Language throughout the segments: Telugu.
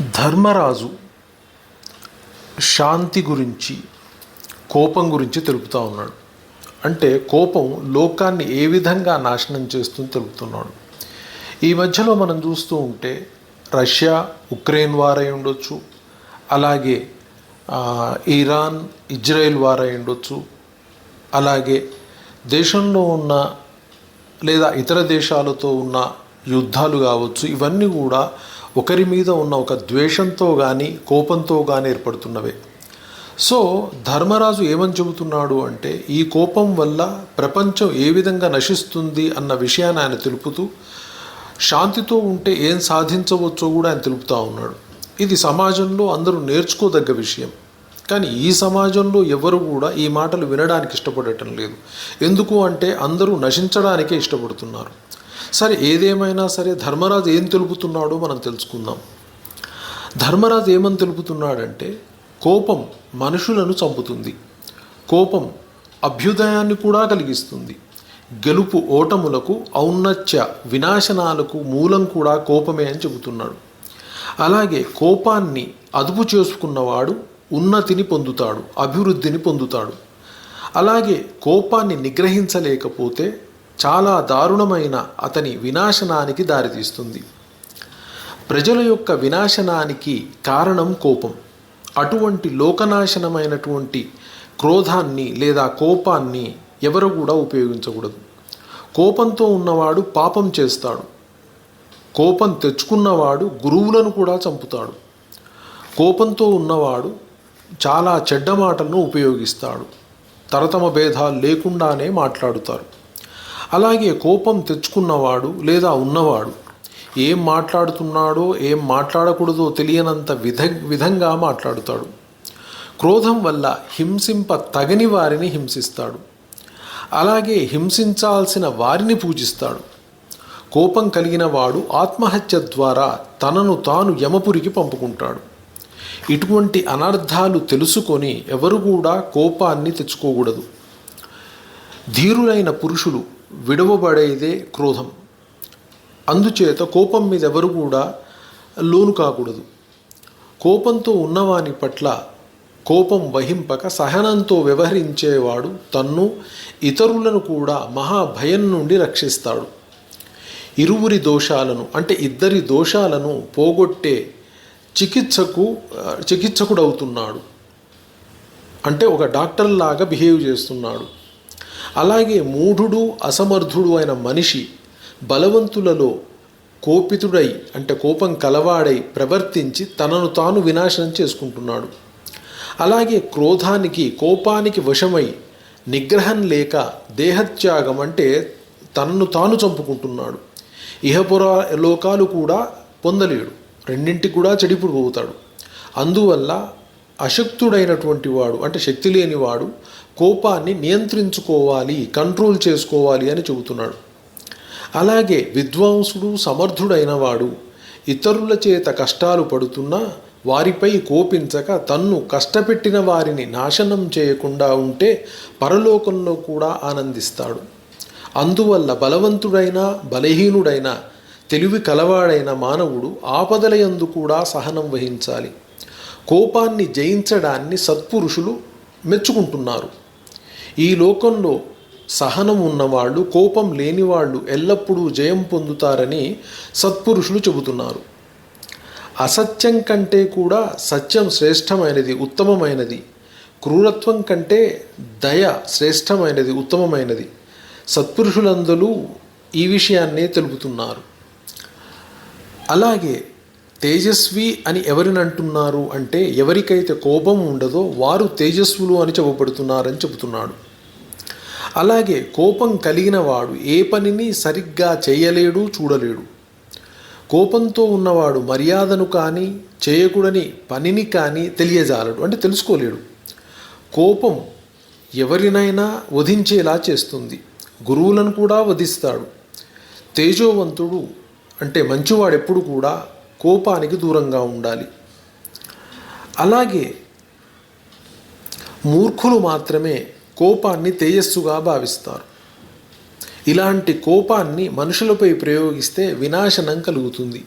ధర్మరాజు శాంతి గురించి కోపం గురించి తెలుపుతూ ఉన్నాడు. అంటే కోపం లోకాన్ని ఏ విధంగా నాశనం చేస్తుంది తెలుపుతున్నాడు. ఈ మధ్యలో మనం చూస్తూ ఉంటే రష్యా ఉక్రెయిన్ వారై ఉండొచ్చు అలాగే ఇరాన్ ఇజ్రాయెల్ వారై ఉండొచ్చు అలాగే దేశంలో ఉన్న లేదా ఇతర దేశాలతో ఉన్న యుద్ధాలు కావచ్చు ఇవన్నీ కూడా ఒకరి మీద ఉన్న ఒక ద్వేషంతో కానీ కోపంతో కానీ ఏర్పడుతున్నవే. సో ధర్మరాజు ఏమని చెబుతున్నాడు అంటే ఈ కోపం వల్ల ప్రపంచం ఏ విధంగా నశిస్తుంది అన్న విషయాన్ని ఆయన తెలుపుతూ శాంతితో ఉంటే ఏం సాధించవచ్చో కూడా ఆయన తెలుపుతూ ఉన్నాడు. ఇది సమాజంలో అందరూ నేర్చుకోదగ్గ విషయం. కానీ ఈ సమాజంలో ఎవరు కూడా ఈ మాటలు వినడానికి ఇష్టపడటం లేదు. ఎందుకు అంటే అందరూ నశించడానికే ఇష్టపడుతున్నారు. సరే ఏదేమైనా సరే ధర్మరాజు ఏం తెలుపుతున్నాడో మనం తెలుసుకుందాం. ధర్మరాజు ఏమని తెలుపుతున్నాడంటే కోపం మనుషులను చంపుతుంది. కోపం అభ్యుదయాన్ని కూడా కలిగిస్తుంది. గెలుపు ఓటములకు ఔన్నత్య వినాశనాలకు మూలం కూడా కోపమే అని చెబుతున్నాడు. అలాగే కోపాన్ని అదుపు చేసుకున్నవాడు ఉన్నతిని పొందుతాడు అభివృద్ధిని పొందుతాడు. అలాగే కోపాన్ని నిగ్రహించలేకపోతే చాలా దారుణమైన అతని వినాశనానికి దారితీస్తుంది. ప్రజల యొక్క వినాశనానికి కారణం కోపం. అటువంటి లోకనాశనమైనటువంటి క్రోధాన్ని లేదా కోపాన్ని ఎవరు కూడా ఉపయోగించకూడదు. కోపంతో ఉన్నవాడు పాపం చేస్తాడు. కోపం తెచ్చుకున్నవాడు గురువులను కూడా చంపుతాడు. కోపంతో ఉన్నవాడు చాలా చెడ్డ మాటలను ఉపయోగిస్తాడు. తరతమ భేదాలు లేకుండానే మాట్లాడుతారు. అలాగే కోపం తెచ్చుకున్నవాడు లేదా ఉన్నవాడు ఏం మాట్లాడుతున్నాడో ఏం మాట్లాడకూడదో తెలియనంత విధ విధంగా మాట్లాడుతాడు. క్రోధం వల్ల హింసింప తగని వారిని హింసిస్తాడు. అలాగే హింసించాల్సిన వారిని పూజిస్తాడు. కోపం కలిగిన వాడు ఆత్మహత్య ద్వారా తనను తాను యమపురికి పంపుకుంటాడు. ఇటువంటి అనర్థాలు తెలుసుకొని ఎవరు కూడా కోపాన్ని తెచ్చుకోకూడదు. ధీరులైన పురుషులు విడవబడేదే క్రోధం. అందుచేత కోపం మీద ఎవరు కూడా లోను కాకూడదు. కోపంతో ఉన్నవాని పట్ల కోపం వహింపక సహనంతో వ్యవహరించేవాడు తన్ను ఇతరులను కూడా మహాభయం నుండి రక్షిస్తాడు. ఇరువురి దోషాలను అంటే ఇద్దరి దోషాలను పోగొట్టే చికిత్సకు చికిత్సకుడవుతున్నాడు. అంటే ఒక డాక్టర్ లాగా బిహేవ్ చేస్తున్నాడు. అలాగే మూఢుడు అసమర్థుడు అయిన మనిషి బలవంతులలో కోపితుడై అంటే కోపం కలవాడై ప్రవర్తించి తనను తాను వినాశనం చేసుకుంటున్నాడు. అలాగే క్రోధానికి కోపానికి వశమై నిగ్రహం లేక దేహత్యాగం అంటే తనను తాను చంపుకుంటున్నాడు. ఇహపుర లోకాలు కూడా పొందలేడు. రెండింటికి కూడా చెడిపోతాడు. అందువల్ల అశక్తుడైనటువంటి వాడు అంటే శక్తి లేనివాడు కోపాన్ని నియంత్రించుకోవాలి కంట్రోల్ చేసుకోవాలి అని చెబుతున్నాడు. అలాగే విద్వాంసుడు సమర్థుడైన వాడు ఇతరుల చేత కష్టాలు పడుతున్నా వారిపై కోపించక తన్ను కష్టపెట్టిన వారిని నాశనం చేయకుండా ఉంటే పరలోకంలో కూడా ఆనందిస్తాడు. అందువల్ల బలవంతుడైన బలహీనుడైన తెలివి కలవాడైన మానవుడు ఆపదలయందు కూడా సహనం వహించాలి. కోపాన్ని జయించడాన్ని సత్పురుషులు మెచ్చుకుంటున్నారు. ఈ లోకంలో సహనం ఉన్నవాళ్ళు కోపం లేనివాళ్ళు ఎల్లప్పుడూ జయం పొందుతారని సత్పురుషులు చెబుతున్నారు. అసత్యం కంటే కూడా సత్యం శ్రేష్టమైనది ఉత్తమమైనది. క్రూరత్వం కంటే దయ శ్రేష్టమైనది ఉత్తమమైనది. సత్పురుషులందరూ ఈ విషయాన్నే తెలుపుతున్నారు. అలాగే తేజస్వి అని ఎవరిని అంటున్నారు అంటే ఎవరికైతే కోపం ఉండదో వారు తేజస్వులు అని చెప్పబడుతున్నారని చెబుతున్నాడు. అలాగే కోపం కలిగిన వాడు ఏ పనిని సరిగ్గా చేయలేడు చూడలేడు. కోపంతో ఉన్నవాడు మర్యాదను కానీ చేయకూడని పనిని కానీ తెలియజాలడు అంటే తెలుసుకోలేడు. కోపం ఎవరినైనా వధించేలా చేస్తుంది. గురువులను కూడా వధిస్తాడు. తేజోవంతుడు అంటే మంచివాడు ఎప్పుడు కూడా కోపానికి దూరంగా ఉండాలి. అలాగే మూర్ఖులు మాత్రమే కోపాన్ని తేజస్సుగా భావిస్తారు. ఇలాంటి కోపాన్ని మనుషులపై ప్రయోగిస్తే వినాశనం కలుగుతుంది.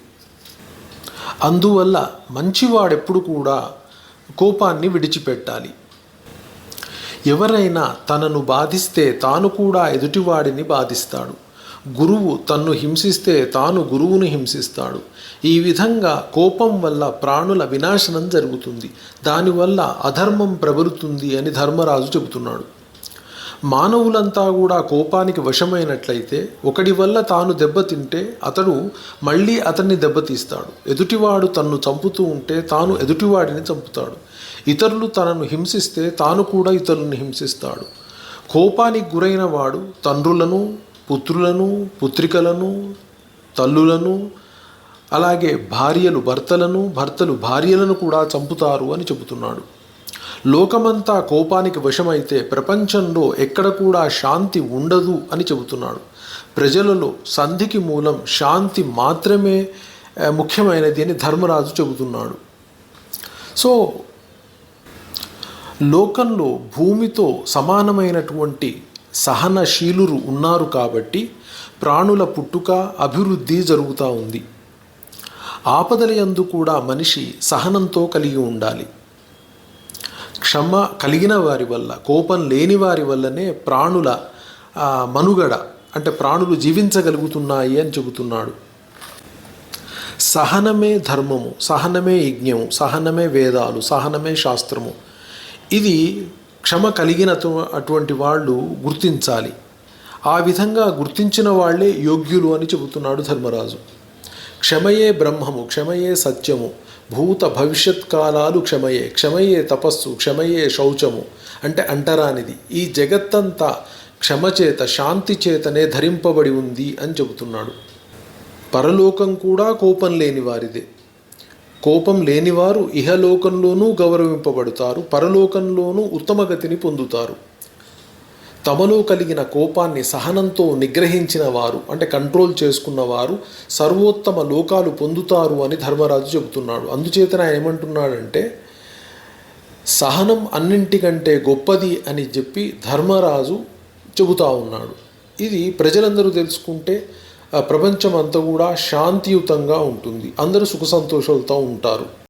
అందువల్ల మంచివాడెప్పుడు కూడా కోపాన్ని విడిచిపెట్టాలి. ఎవరైనా తనను బాధిస్తే తాను కూడా ఎదుటివాడిని బాధిస్తాడు. గురువు తన్ను హింసిస్తే తాను గురువును హింసిస్తాడు. ఈ విధంగా కోపం వల్ల ప్రాణుల వినాశనం జరుగుతుంది. దానివల్ల అధర్మం ప్రబలుతుంది అని ధర్మరాజు చెబుతున్నాడు. మానవులంతా కూడా కోపానికి వశమైనట్లయితే ఒకడి వల్ల తాను దెబ్బతింటే అతడు మళ్ళీ అతన్ని దెబ్బతీస్తాడు ఎదుటివాడు తన్ను చంపుతూ ఉంటే తాను ఎదుటివాడిని చంపుతాడు. ఇతరులు తనను హింసిస్తే తాను కూడా ఇతరులను హింసిస్తాడు. కోపానికి గురైన వాడు తండ్రులను పుత్రులను పుత్రికలను తల్లులను అలాగే భార్యలు భర్తలను భర్తలు భార్యలను కూడా చంపుతారు అని చెబుతున్నాడు. లోకమంతా కోపానికి వశమైతే ప్రపంచంలో ఎక్కడ కూడా శాంతి ఉండదు అని చెబుతున్నాడు. ప్రజలలో సంధికి మూలం శాంతి మాత్రమే ముఖ్యమైనది అని ధర్మరాజు చెబుతున్నాడు. సో లోకంలో భూమితో సమానమైనటువంటి సహనశీలురు ఉన్నారు కాబట్టి ప్రాణుల పుట్టుక అభివృద్ధి జరుగుతూ ఉంది. ఆపదల యందు కూడా మనిషి సహనంతో కలిగి ఉండాలి. క్షమ కలిగిన వారి వల్ల కోపం లేని వారి వల్లనే ప్రాణుల మనుగడ అంటే ప్రాణులు జీవించగలుగుతున్నాయి అని చెబుతున్నాడు. సహనమే ధర్మము సహనమే యజ్ఞము సహనమే వేదాలు సహనమే శాస్త్రము. ఇది క్షమ కలిగిన అటువంటి వాళ్ళు గుర్తించాలి. ఆ విధంగా గుర్తించిన వాళ్ళే యోగ్యులు అని చెబుతున్నాడు ధర్మరాజు. క్షమయే బ్రహ్మము క్షమయే సత్యము భూత భవిష్యత్ కాలాలు క్షమయే క్షమయే తపస్సు క్షమయే శౌచము అంటే అంటరానిది. ఈ జగత్తంతా క్షమచేత శాంతిచేతనే శాంతి చేతనే ధరింపబడి ఉంది అని చెబుతున్నాడు. పరలోకం కూడా కోపం లేని వారిదే. కోపం లేనివారు ఇహలోకంలోనూ గౌరవింపబడతారు పరలోకంలోనూ ఉత్తమ గతిని పొందుతారు. తమలో కలిగిన కోపాన్ని సహనంతో నిగ్రహించిన వారు అంటే కంట్రోల్ చేసుకున్నవారు సర్వోత్తమ లోకాలు పొందుతారు అని ధర్మరాజు చెబుతున్నాడు. అందుచేతన ఆయన ఏమంటున్నాడంటే సహనం అన్నింటికంటే గొప్పది అని చెప్పి ధర్మరాజు చెబుతా ఉన్నాడు. ఇది ప్రజలందరూ తెలుసుకుంటే ప్రపంచం అంతా కూడా శాంతియుతంగా ఉంటుంది. అందరూ సుఖ సంతోషాలతో ఉంటారు.